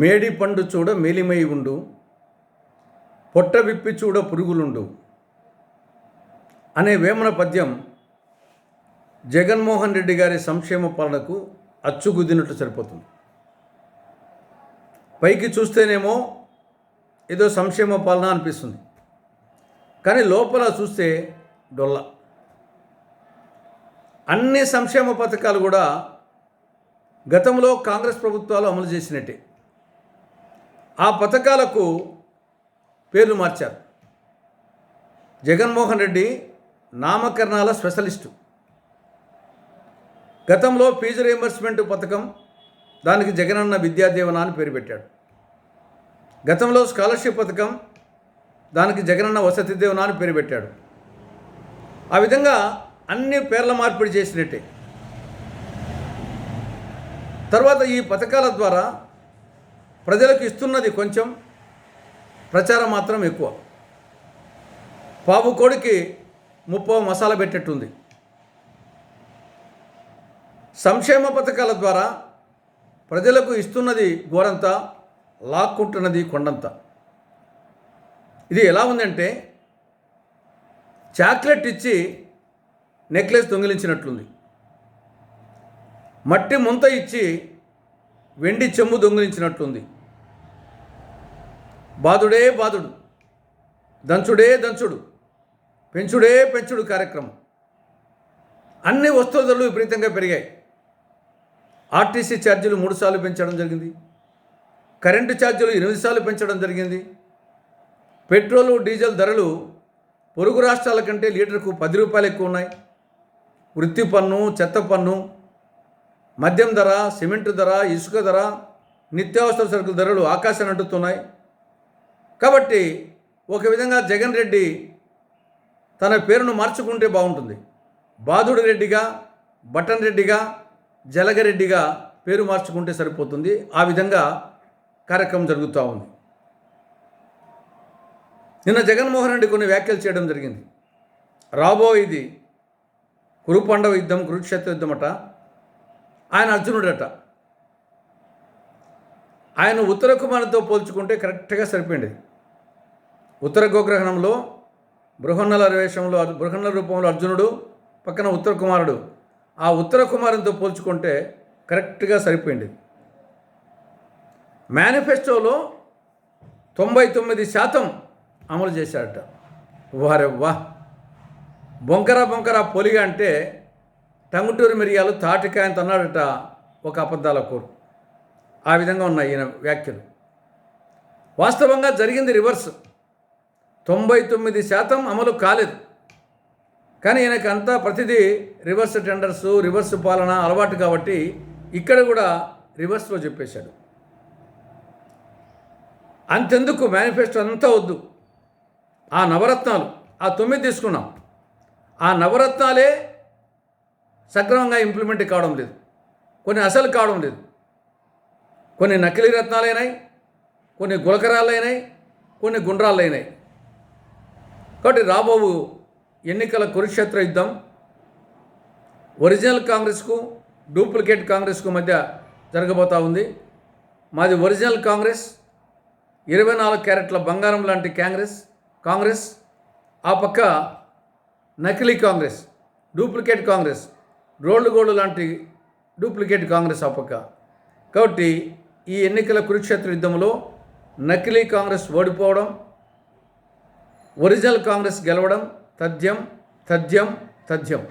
మేడి పండు చూడ మేలిమై ఉండు పొట్ట విప్పి చూడ పురుగులుండు అనే వేమన పద్యం జగన్మోహన్ రెడ్డి గారి సంక్షేమ పాలనకు అచ్చుగుద్దినట్టు సరిపోతుంది. పైకి చూస్తేనేమో ఏదో సంక్షేమ పాలన అనిపిస్తుంది. కానీ లోపల చూస్తే డొల్ల. అన్ని సంక్షేమ పథకాలు కూడా గతంలో కాంగ్రెస్ ప్రభుత్వాలు అమలు చేసినట్టే. ఆ పథకాలకు పేర్లు మార్చారు. జగన్మోహన్ రెడ్డి నామకరణాల స్పెషలిస్టు. గతంలో ఫీజు రీయింబర్స్మెంట్ పథకం దానికి జగనన్న విద్యాదీవన అని పేరు పెట్టాడు. గతంలో స్కాలర్షిప్ పథకం దానికి జగనన్న వసతి దేవన అని పేరు పెట్టాడు. ఆ విధంగా అన్ని పేర్ల మార్పిడి చేసినట్టే. తర్వాత ఈ పథకాల ద్వారా ప్రజలకు ఇస్తున్నది కొంచెం ప్రచారం మాత్రం ఎక్కువ. పావు కోడికి ముప్పో మసాలా పెట్టేట్టుంది సంక్షేమ పథకాల ద్వారా ప్రజలకు ఇస్తున్నది గోరంత లాక్కుంటున్నది కొండంత. ఇది ఎలా ఉందంటే చాక్లెట్ ఇచ్చి నెక్లెస్ దొంగిలించినట్లుంది. మట్టి ముంత ఇచ్చి వెండి చెమ్ము దొంగిలించినట్లుంది. బాదుడే బాదుడు దంచుడే దంచుడు పెంచుడే పెంచుడు కార్యక్రమం. అన్ని వస్తువుల ధరలు విపరీతంగా పెరిగాయి. ఆర్టీసీ ఛార్జీలు మూడు సార్లు పెంచడం జరిగింది. కరెంటు ఛార్జీలు ఎనిమిది సార్లు పెంచడం జరిగింది. పెట్రోలు డీజిల్ ధరలు పొరుగు రాష్ట్రాల కంటే లీటర్కు పది రూపాయలు ఎక్కువ ఉన్నాయి. వృత్తి పన్ను చెత్త పన్ను మద్యం ధర సిమెంట్ ధర ఇసుక ధర నిత్యావసర సరుకుల ధరలు ఆకాశాన్ని అంటుతున్నాయి. కాబట్టి ఒక విధంగా జగన్ రెడ్డి తన పేరును మార్చుకుంటే బాగుంటుంది. బాదుడు రెడ్డిగా బటన్ రెడ్డిగా జలగరెడ్డిగా పేరు మార్చుకుంటే సరిపోతుంది. ఆ విధంగా కార్యక్రమం జరుగుతూ ఉంది. నిన్న జగన్మోహన్ రెడ్డి కొన్ని వ్యాఖ్యలు చేయడం జరిగింది. రాబోయేది కురుపాండవ యుద్ధం కురుక్షేత్ర యుద్ధం అట. ఆయన అర్జునుడట. ఆయన ఉత్తర కుమారుతో పోల్చుకుంటే కరెక్ట్గా సరిపోయింది. ఉత్తర గోగ్రహణంలో బృహన్నల వేషంలో బృహన్నల రూపంలో అర్జునుడు పక్కన ఉత్తర కుమారుడు. ఆ ఉత్తర కుమారునితో పోల్చుకుంటే కరెక్ట్గా సరిపోయింది. మేనిఫెస్టోలో తొంభై తొమ్మిది శాతం అమలు చేశాడట వారే వా బొంకర బొంకర పొలిగా అంటే టంగుటూరు మిరియాలు తాటికాయంత అన్నాడట ఒక అబద్ధాల కోరు. ఆ విధంగా ఉన్నాయి ఈయన వ్యాఖ్యలు. వాస్తవంగా జరిగింది రివర్స్. తొంభై తొమ్మిది శాతం అమలు కాలేదు. కానీ ఈయనకి అంతా ప్రతిదీ రివర్స్ టెండర్స్ రివర్స్ పాలన అలవాటు కాబట్టి ఇక్కడ కూడా రివర్స్లో చెప్పేశాడు. అంతెందుకు? మేనిఫెస్టో అంతా వద్దు. ఆ నవరత్నాలు ఆ తొమ్మిది తీసుకున్నాం. ఆ నవరత్నాలే సక్రమంగా ఇంప్లిమెంట్ కావడం లేదు. కొన్ని అసలు కావడం లేదు. కొన్ని నకిలీ రత్నాలైనాయి కొన్ని గులకరాలైనాయి కొన్ని గుండ్రాలైనాయి కాబట్టి రాబోవు ఎన్నికల కురుక్షేత్ర యుద్ధం ఒరిజినల్ కాంగ్రెస్కు డూప్లికేట్ కాంగ్రెస్కు మధ్య జరగబోతూ ఉంది. మాది ఒరిజినల్ కాంగ్రెస్ ఇరవై నాలుగు క్యారెట్ల బంగారం లాంటి కాంగ్రెస్ కాంగ్రెస్ ఆ పక్క నకిలీ Congress duplicate Congress rolled gold లాంటి డూప్లికేట్ కాంగ్రెస్ ఆ పక్క. కాబట్టి ఈ ఎన్నికల కురుక్షేత్ర యుద్ధంలో నకిలీ కాంగ్రెస్ ఓడిపోవడం ఒరిజినల్ కాంగ్రెస్ గెలవడం తథ్యం తథ్యం తథ్యం.